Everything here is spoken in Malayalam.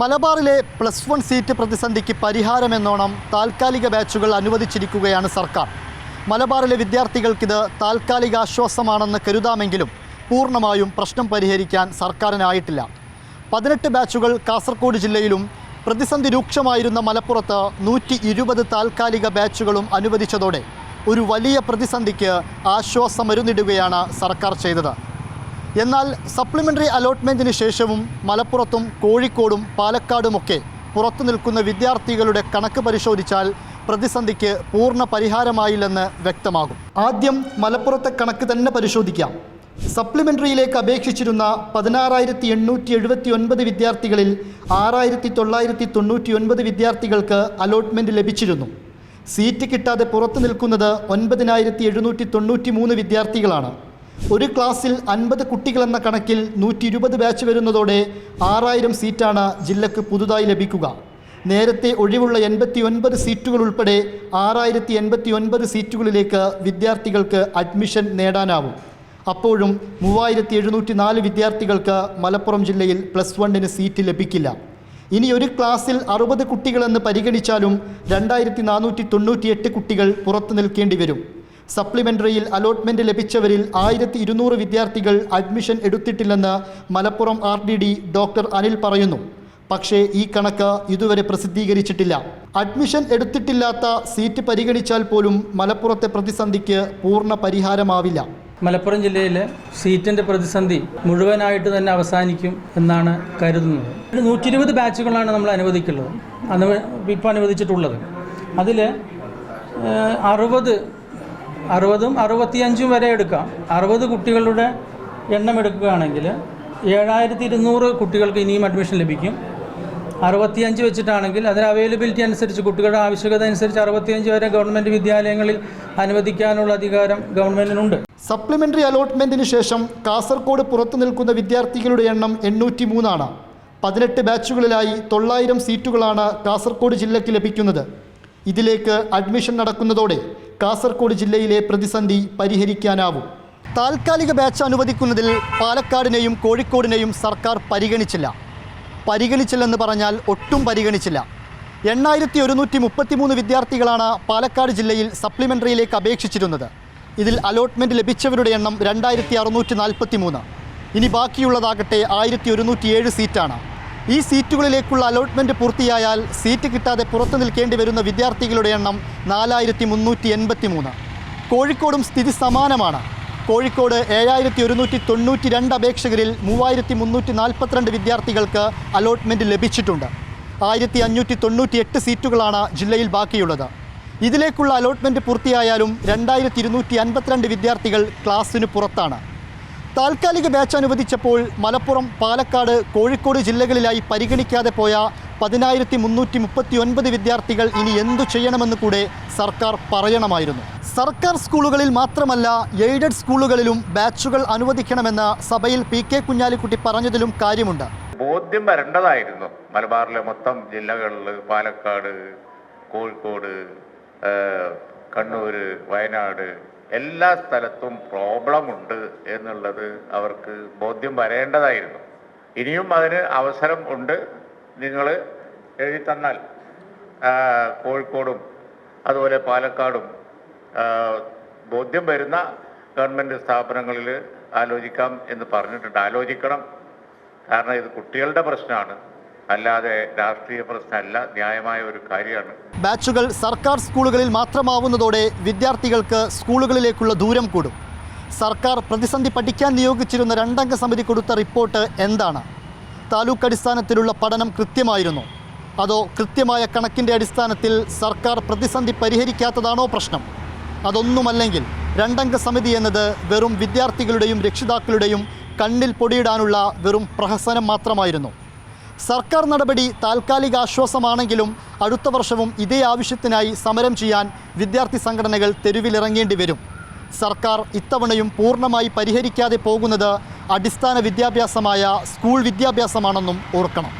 മലബാറിലെ പ്ലസ് വൺ സീറ്റ് പ്രതിസന്ധിക്ക് പരിഹാരമെന്നോണം താൽക്കാലിക ബാച്ചുകൾ അനുവദിച്ചിരിക്കുകയാണ് സർക്കാർ. മലബാറിലെ വിദ്യാർത്ഥികൾക്കിത് താൽക്കാലിക ആശ്വാസമാണെന്ന് കരുതാമെങ്കിലും പൂർണമായും പ്രശ്നം പരിഹരിക്കാൻ സർക്കാരിനായിട്ടില്ല. പതിനെട്ട് ബാച്ചുകൾ കാസർഗോഡ് ജില്ലയിലും പ്രതിസന്ധി രൂക്ഷമായിരുന്ന മലപ്പുറത്ത് നൂറ്റി ഇരുപത് താൽക്കാലിക ബാച്ചുകളും അനുവദിച്ചതോടെ ഒരു വലിയ പ്രതിസന്ധിക്ക് ആശ്വാസമരുന്നിടുകയാണ് സർക്കാർ ചെയ്തത്. എന്നാൽ സപ്ലിമെന്ററി അലോട്ട്മെന്റിന് ശേഷവും മലപ്പുറത്തും കോഴിക്കോടും പാലക്കാടുമൊക്കെ പുറത്തു നിൽക്കുന്ന വിദ്യാർത്ഥികളുടെ കണക്ക് പരിശോധിച്ചാൽ പ്രതിസന്ധിക്ക് പൂർണ പരിഹാരമായില്ലെന്ന് വ്യക്തമാകും. ആദ്യം മലപ്പുറത്തെ കണക്ക് തന്നെ പരിശോധിക്കാം. സപ്ലിമെന്ററിയിലേക്ക് അപേക്ഷിച്ചിരുന്ന പതിനാറായിരത്തി എണ്ണൂറ്റി എഴുപത്തി ഒൻപത് വിദ്യാർത്ഥികളിൽ ആറായിരത്തി തൊള്ളായിരത്തി തൊണ്ണൂറ്റി ഒൻപത് വിദ്യാർത്ഥികൾക്ക് അലോട്ട്മെന്റ് ലഭിച്ചിരുന്നു. സീറ്റ് കിട്ടാതെ പുറത്തു നിൽക്കുന്നത് ഒൻപതിനായിരത്തി എഴുന്നൂറ്റി തൊണ്ണൂറ്റി മൂന്ന് വിദ്യാർത്ഥികളാണ്. ഒരു ക്ലാസ്സിൽ അൻപത് കുട്ടികളെന്ന കണക്കിൽ നൂറ്റി ഇരുപത് ബാച്ച് വരുന്നതോടെ ആറായിരം സീറ്റാണ് ജില്ലക്ക് പുതുതായി ലഭിക്കുക. നേരത്തെ ഒഴിവുള്ള എൺപത്തി ഒൻപത് സീറ്റുകൾ ഉൾപ്പെടെ ആറായിരത്തി എൺപത്തി ഒൻപത് സീറ്റുകളിലേക്ക് വിദ്യാർത്ഥികൾക്ക് അഡ്മിഷൻ നേടാനാവും. അപ്പോഴും മൂവായിരത്തി എഴുന്നൂറ്റി നാല് വിദ്യാർത്ഥികൾക്ക് മലപ്പുറം ജില്ലയിൽ പ്ലസ് വണ്ണിന് സീറ്റ് ലഭിക്കില്ല. ഇനി ഒരു ക്ലാസ്സിൽ അറുപത് കുട്ടികളെന്ന് പരിഗണിച്ചാലും രണ്ടായിരത്തി നാനൂറ്റി തൊണ്ണൂറ്റിയെട്ട് കുട്ടികൾ പുറത്തു നിൽക്കേണ്ടി വരും. സപ്ലിമെന്ററിയിൽ അലോട്ട്മെന്റ് ലഭിച്ചവരിൽ ആയിരത്തി ഇരുന്നൂറ് വിദ്യാർത്ഥികൾ admission എടുത്തിട്ടില്ലെന്ന് Malappuram R D D doctor Anil പറയുന്നു. പക്ഷേ ഈ കണക്ക് ഇതുവരെ പ്രസിദ്ധീകരിച്ചിട്ടില്ല. അഡ്മിഷൻ എടുത്തിട്ടില്ലാത്ത സീറ്റ് പരിഗണിച്ചാൽ പോലും മലപ്പുറത്തെ പ്രതിസന്ധിക്ക് പൂർണ പരിഹാരമാവില്ല. മലപ്പുറം ജില്ലയിലെ സീറ്റിന്റെ പ്രതിസന്ധി മുഴുവനായിട്ട് തന്നെ അവസാനിക്കും എന്നാണ് കരുതുന്നത്. നൂറ്റി ഇരുപത് ബാച്ചുകളാണ് നമ്മൾ അനുവദിക്കുള്ളത് അന്ന് ഇപ്പോൾ അനുവദിച്ചിട്ടുള്ളത്. അതിൽ അറുപത് അറുപതും അറുപത്തിയഞ്ചും വരെ എടുക്കാം. അറുപത് കുട്ടികളുടെ എണ്ണം എടുക്കുകയാണെങ്കിൽ ഏഴായിരത്തി ഇരുന്നൂറ് കുട്ടികൾക്ക് ഇനിയും അഡ്മിഷൻ ലഭിക്കും. അറുപത്തിയഞ്ച് വെച്ചിട്ടാണെങ്കിൽ അതിന് അവൈലബിലിറ്റി അനുസരിച്ച് കുട്ടികളുടെ ആവശ്യകത അനുസരിച്ച് അറുപത്തിയഞ്ച് വരെ ഗവൺമെന്റ് വിദ്യാലയങ്ങളിൽ അനുവദിക്കാനുള്ള അധികാരം ഗവൺമെന്റിനുണ്ട് സപ്ലിമെന്ററി അലോട്ട്മെന്റിന് ശേഷം കാസർഗോഡ് പുറത്തു നിൽക്കുന്ന വിദ്യാർത്ഥികളുടെ എണ്ണം എണ്ണൂറ്റി മൂന്നാണ് പതിനെട്ട് ബാച്ചുകളിലായി തൊള്ളായിരം സീറ്റുകളാണ് കാസർഗോഡ് ജില്ലയ്ക്ക് ലഭിക്കുന്നത്. ഇതിലേക്ക് അഡ്മിഷൻ നടക്കുന്നതോടെ കാസർഗോഡ് ജില്ലയിലെ പ്രതിസന്ധി പരിഹരിക്കാനാവും. താൽക്കാലിക ബാച്ച് അനുവദിക്കുന്നതിൽ പാലക്കാടിനെയും കോഴിക്കോടിനെയും സർക്കാർ പരിഗണിച്ചില്ല. പരിഗണിച്ചില്ലെന്ന് പറഞ്ഞാൽ ഒട്ടും പരിഗണിച്ചില്ല. എണ്ണായിരത്തി ഒരുന്നൂറ്റി മുപ്പത്തിമൂന്ന് വിദ്യാർത്ഥികളാണ് പാലക്കാട് ജില്ലയിൽ സപ്ലിമെന്ററിയിലേക്ക് അപേക്ഷിച്ചിരുന്നത്. ഇതിൽ അലോട്ട്മെന്റ് ലഭിച്ചവരുടെ എണ്ണം രണ്ടായിരത്തി അറുന്നൂറ്റി നാൽപ്പത്തി മൂന്ന് ഇനി ബാക്കിയുള്ളതാകട്ടെ ആയിരത്തി ഒരുന്നൂറ്റി ഏഴ് സീറ്റാണ്. ഈ സീറ്റുകളിലേക്കുള്ള അലോട്ട്മെന്റ് പൂർത്തിയായാൽ സീറ്റ് കിട്ടാതെ പുറത്തു നിൽക്കേണ്ടി വരുന്ന വിദ്യാർത്ഥികളുടെ എണ്ണം നാലായിരത്തി മുന്നൂറ്റി എൺപത്തി മൂന്ന് കോഴിക്കോടും സ്ഥിതി സമാനമാണ്. കോഴിക്കോട് ഏഴായിരത്തി ഒരുന്നൂറ്റി തൊണ്ണൂറ്റി രണ്ട് അപേക്ഷകരിൽ മൂവായിരത്തി മുന്നൂറ്റി നാൽപ്പത്തിരണ്ട് വിദ്യാർത്ഥികൾക്ക് അലോട്ട്മെന്റ് ലഭിച്ചിട്ടുണ്ട്. ആയിരത്തി അഞ്ഞൂറ്റി തൊണ്ണൂറ്റി എട്ട് സീറ്റുകളാണ് ജില്ലയിൽ ബാക്കിയുള്ളത്. ഇതിലേക്കുള്ള അലോട്ട്മെന്റ് പൂർത്തിയായാലും രണ്ടായിരത്തി ഇരുന്നൂറ്റി അൻപത്തിരണ്ട് വിദ്യാർത്ഥികൾ ക്ലാസ്സിന് പുറത്താണ്. താൽക്കാലിക ബാച്ച് അനുവദിച്ചപ്പോൾ മലപ്പുറം പാലക്കാട് കോഴിക്കോട് ജില്ലകളിലായി പരിഗണിക്കാതെ പോയ പതിനായിരത്തി മുന്നൂറ്റി മുപ്പത്തി ഒൻപത് വിദ്യാർത്ഥികൾ ഇനി എന്തു ചെയ്യണമെന്ന് കൂടെ സർക്കാർ പറയണമായിരുന്നു. സർക്കാർ സ്കൂളുകളിൽ മാത്രമല്ല എയ്ഡഡ് സ്കൂളുകളിലും ബാച്ചുകൾ അനുവദിക്കണമെന്ന് സഭയിൽ പി കെ കുഞ്ഞാലിക്കുട്ടി പറഞ്ഞതിലും കാര്യമുണ്ട്. ബോധ്യം വരേണ്ടതായിരുന്നു. മലബാറിലെ മൊത്തം ജില്ലകളിൽ പാലക്കാട് കോഴിക്കോട് കണ്ണൂർ വയനാട് എല്ലാ സ്ഥലത്തും പ്രോബ്ലം ഉണ്ട് എന്നുള്ളത് അവർക്ക് ബോധ്യം വരേണ്ടതായിരുന്നു. ഇനിയും അതിന് അവസരം ഉണ്ട് നിങ്ങൾ എഴുതി തന്നാൽ. കോഴിക്കോടും അതുപോലെ പാലക്കാടും ബോധ്യം വരുന്ന ഗവൺമെന്റ് സ്ഥാപനങ്ങളിൽ ആലോചിക്കാം എന്ന് പറഞ്ഞിട്ടുണ്ട്. ആലോചിക്കണം. കാരണം ഇത് കുട്ടികളുടെ പ്രശ്നമാണ്. അല്ലാതെ രാഷ്ട്രീയ പ്രശ്നമല്ല ന്യായമായ ഒരു കാര്യമാണ്. ബാച്ചുകൾ സർക്കാർ സ്കൂളുകളിൽ മാത്രമാവുന്നതോടെ വിദ്യാർത്ഥികൾക്ക് സ്കൂളുകളിലേക്കുള്ള ദൂരം കൂടും. സർക്കാർ പ്രതിസന്ധി പഠിക്കാൻ നിയോഗിച്ചിരുന്ന രണ്ടംഗ സമിതി കൊടുത്ത റിപ്പോർട്ട് എന്താണ്? താലൂക്ക് അടിസ്ഥാനത്തിലുള്ള പഠനം കൃത്യമായിരുന്നു? അതോ കൃത്യമായ കണക്കിന്റെ അടിസ്ഥാനത്തിൽ സർക്കാർ പ്രതിസന്ധി പരിഹരിക്കാത്തതാണോ പ്രശ്നം? അതൊന്നുമല്ലെങ്കിൽ രണ്ടംഗ സമിതി എന്നത് വെറും വിദ്യാർത്ഥികളുടെയും രക്ഷിതാക്കളുടെയും കണ്ണിൽ പൊടിയിടാനുള്ള വെറും പ്രഹസനം മാത്രമായിരുന്നു. സർക്കാർ നടപടി താൽക്കാലിക ആശ്വാസമാണെങ്കിലും അടുത്ത വർഷവും ഇതേ ആവശ്യത്തിനായി സമരം ചെയ്യാൻ വിദ്യാർത്ഥി സംഘടനകൾ തെരുവിലിറങ്ങേണ്ടി വരും. സർക്കാർ ഇത്തവണയും പൂർണമായി പരിഹരിക്കാതെ പോകുന്നത് അടിസ്ഥാന വിദ്യാഭ്യാസമായ സ്കൂൾ വിദ്യാഭ്യാസമാണെന്നും ഓർക്കണം.